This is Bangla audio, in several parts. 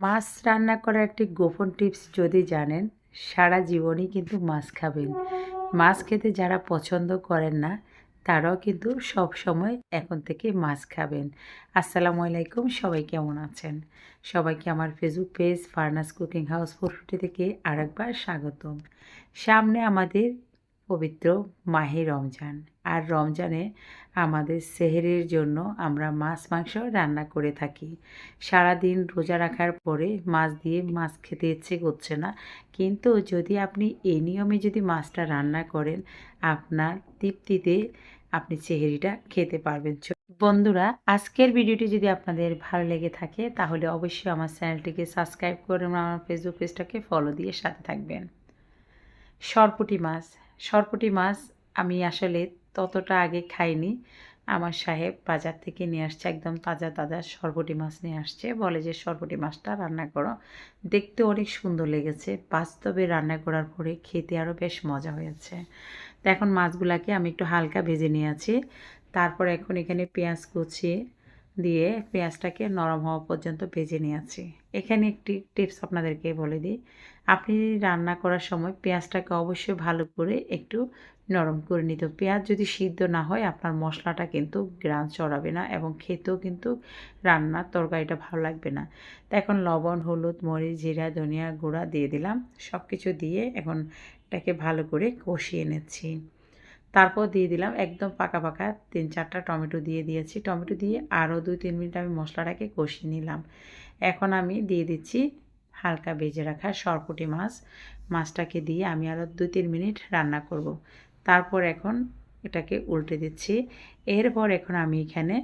মাছ রান্না করার একটি গোপন টিপস যদি জানেন, সারা জীবনই কিন্তু মাছ খাবেন। মাছ খেতে যারা পছন্দ করেন না, তারাও কিন্তু সব সময় এখন থেকে মাছ খাবেন। আসসালামু আলাইকুম, সবাই কেমন আছেন? সবাইকে আমার ফেসবুক পেজ ফার্নাস কুকিং হাউস ফোরটি থেকে আরেকবার স্বাগতম। সামনে আমাদের পবিত্র মাহে রমজান। আর রমজানে আমাদের সেহেরের জন্য আমরা মাছ, মাংস রান্না করে থাকি। সারাদিন রোজা রাখার পরে মাছ দিয়ে মাছ খেতে ইচ্ছে করছে না। কিন্তু যদি আপনি এই নিয়মে যদি মাছটা রান্না করেন, আপনার তৃপ্তিতে আপনি চেহারিটা খেতে পারবেন। বন্ধুরা, আজকের ভিডিওটি যদি আপনাদের ভালো লেগে থাকে, তাহলে অবশ্যই আমার চ্যানেলটিকে সাবস্ক্রাইব করে আমার ফেসবুক পেজটাকে ফলো দিয়ে সাথে থাকবেন। সরপুটি মাছ। সরপুটি মাছ আমি আসলে ততটা আগে খাইনি। আমার সাহেব বাজার থেকে নিয়ে আসছে, একদম তাজা তাজা সরপুটি মাছ নিয়ে আসছে। বলে যে, সরপুটি মাছটা রান্না করো। দেখতে অনেক সুন্দর লেগেছে। বাস্তবে রান্না করার পরে খেতে আরও বেশ মজা হয়েছে। তো এখন মাছগুলাকে আমি একটু হালকা ভেজে নিয়েছি তারপর এখন এখানে পেঁয়াজ কুচিয়ে দিয়ে পেঁয়াজটাকে নরম হওয়া পর্যন্ত ভেজে নিয়েছি। এখানে একটি টিপস আপনাদেরকে বলে দিই। আপনি রান্না করার সময় পেঁয়াজটাকে অবশ্যই ভালো করে একটু নরম করে নিতে। পেঁয়াজ যদি সিদ্ধ না হয়, আপনার মশলাটা কিন্তু গ্রান চড়াবে না এবং খেতেও কিন্তু রান্নার তরকারিটা ভালো লাগবে না। তো এখন লবণ, হলুদ, মরিচ, জিরা, ধনিয়া গুঁড়া দিয়ে দিলাম। সব কিছু দিয়ে এখন এটাকে ভালো করে কষিয়ে নিচ্ছি। তারপর দিয়ে দিলাম একদম পাকা পাকা তিন চারটা টমেটো দিয়ে দিয়েছি। টমেটো দিয়ে আরও দুই তিন মিনিট আমি মশলাটাকে কষিয়ে নিলাম। এখন আমি দিয়ে দিচ্ছি হালকা বেজে রাখা সরপুটি মাছ। মাছটাকে দিয়ে আমি আরও দু তিন মিনিট রান্না করব। তারপর এখন এটাকে উল্টে দিচ্ছি। এরপর এখন আমি এখানে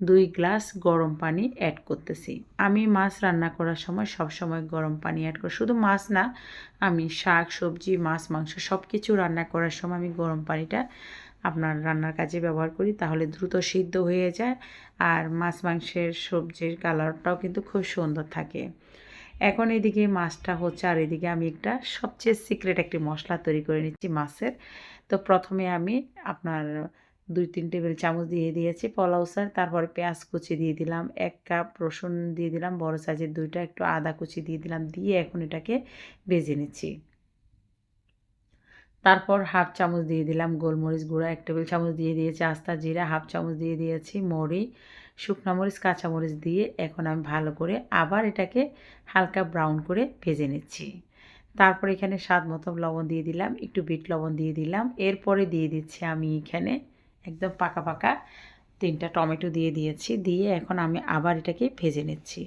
দুই গ্লাস গরম পানি অ্যাড করতেছি। আমি মাছ রান্না করার সময় সব সময় গরম পানি অ্যাড করি। শুধু মাছ না, আমি শাক, সবজি, মাছ, মাংস সব কিছু রান্না করার সময় আমি গরম পানিটা আপনার রান্নার কাজে ব্যবহার করি, তাহলে দ্রুত সিদ্ধ হয়ে যায় আর মাছ, মাংসের সবজির কালারটাও কিন্তু খুব সুন্দর থাকে। এখন এদিকে মাছটা হচ্ছে, আর এদিকে আমি একটা সবচেয়ে সিক্রেট একটি মশলা তৈরি করে নিচ্ছি মাছের। তো প্রথমে আমি আপনার দুই তিন টেবিল চামচ দিয়ে দিয়েছি পোলাও সার তারপরে পেঁয়াজ কুচি দিয়ে দিলাম, এক কাপ রসুন দিয়ে দিলাম, বড় সাইজের দুইটা, একটু আদা কুচি দিয়ে দিলাম, দিয়ে এখন এটাকে ভেজে নিচ্ছি। তারপর হাফ চামচ দিয়ে দিলাম গোলমরিচ গুঁড়া, এক টেবিল চামচ দিয়ে দিয়েছি আস্তা জিরা, হাফ চামচ দিয়ে দিয়েছি মরি, শুকনো মরিচ কাঁচামরিচ দিয়ে এখন আমি ভালো করে আবার এটাকে হালকা ব্রাউন করে ভেজে নিচ্ছি। তারপর এখানে স্বাদ মতো লবণ দিয়ে দিলাম, একটু বিট লবণ দিয়ে দিলাম। এরপরে দিয়ে দিচ্ছি আমি এখানে একদম পাকা পাকা। তিনটা টমেটো দিয়ে দিয়েছি, দিয়ে এখন আমি আবার এটাকে ভেজে নিচ্ছি।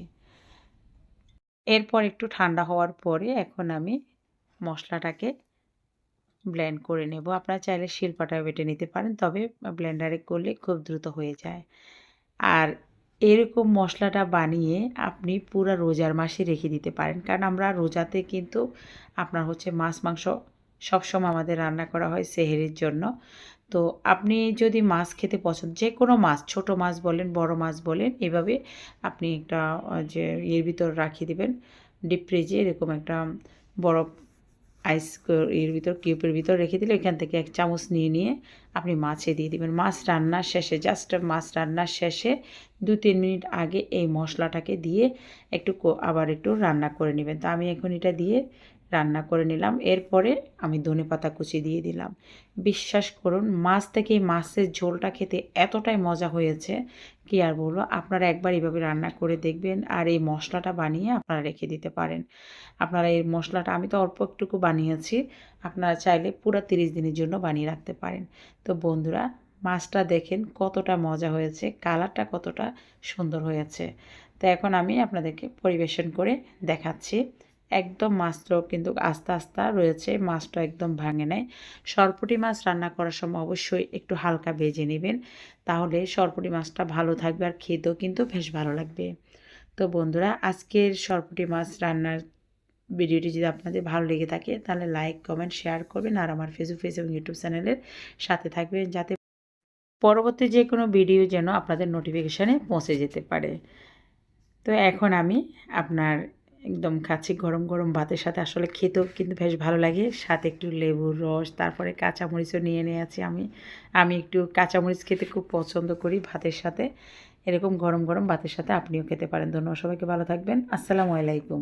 এরপর একটু ঠান্ডা হওয়ার পরে এখন আমি মশলাটাকে ব্লেন্ড করে নেব। আপনারা চাইলে শিলপাটায় বেটে নিতে পারেন, তবে ব্লেন্ডারে করলে খুব দ্রুত হয়ে যায়। আর এরকম মশলাটা বানিয়ে আপনি পুরো রোজার মাসে রেখে দিতে পারেন, কারণ আমরা রোজাতে কিন্তু আপনার হচ্ছে মাছ, মাংস সবসময় আমাদের রান্না করা হয় সেহেরির জন্য। তো আপনি যদি মাছ খেতে পছন্দ যে কোনো মাছ, ছোট মাছ বলেন, বড় মাছ বলেন, এভাবে আপনি একটা যে এর ভিতর রাখিয়ে দেবেন। ডিপ ফ্রিজে এরকম একটা বরফ আইস এর ভিতর কিউবের ভিতর রেখে দিলে এখান থেকে এক চামচ নিয়ে নিয়ে আপনি মাছে দিয়ে দিবেন। মাছ রান্নার শেষে জাস্ট মাছ রান্নার শেষে দু তিন মিনিট আগে এই মশলাটাকে দিয়ে একটু আবার একটু রান্না করে নেবেন। তো আমি এখন এটা দিয়ে রান্না করে নিলাম। এরপরে আমি ধনে পাতা কুচি দিয়ে দিলাম। বিশ্বাস করুন, মাছ থেকে মাছের ঝোলটা খেতে এতটাই মজা হয়েছে কি আর বলব? আপনারা একবার এইভাবে রান্না করে দেখবেন আর এই মশলাটা বানিয়ে আপনারা রেখে দিতে পারেন। আপনারা এই মশলাটা, আমি তো অল্প একটুকু বানিয়েছি, আপনারা চাইলে পুরো তিরিশ দিনের জন্য বানিয়ে রাখতে পারেন। তো বন্ধুরা মাছটা দেখেন কতটা মজা হয়েছে, কালারটা কতটা সুন্দর হয়েছে। তো এখন আমি আপনাদেরকে পরিবেশন করে দেখাচ্ছি। একদম মাছটাও কিন্তু আস্তে আস্তে রয়েছে, মাছটা একদম ভাঙে নেয় সরপুটি মাছ রান্না করার সময় অবশ্যই একটু হালকা ভেজে নেবেন, তাহলে সরপুটি মাছটা ভালো থাকবে আর খেতেও কিন্তু বেশ ভালো লাগবে। তো বন্ধুরা, আজকের সরপুটি মাছ রান্নার ভিডিওটি যদি আপনাদের ভালো লেগে থাকে, তাহলে লাইক, কমেন্ট, শেয়ার করবেন আর আমার ফেসবুক পেজ এবং ইউটিউব চ্যানেলের সাথে থাকবেন, যাতে পরবর্তী যে কোনো ভিডিও যেন আপনাদের নোটিফিকেশানে পৌঁছে যেতে পারে। তো এখন আমি আপনার একদম খাচ্ছি গরম গরম ভাতের সাথে আসলে খেতেও কিন্তু বেশ ভালো লাগে। সাথে একটু লেবুর রস, তারপরে কাঁচামরিচও নিয়ে নিয়েছি আমি। আমি একটু কাঁচামরিচ খেতে খুব পছন্দ করি ভাতের সাথে। এরকম গরম গরম ভাতের সাথে আপনিও খেতে পারেন। ধন্যবাদ সবাইকে, ভালো থাকবেন। আসসালামু আলাইকুম।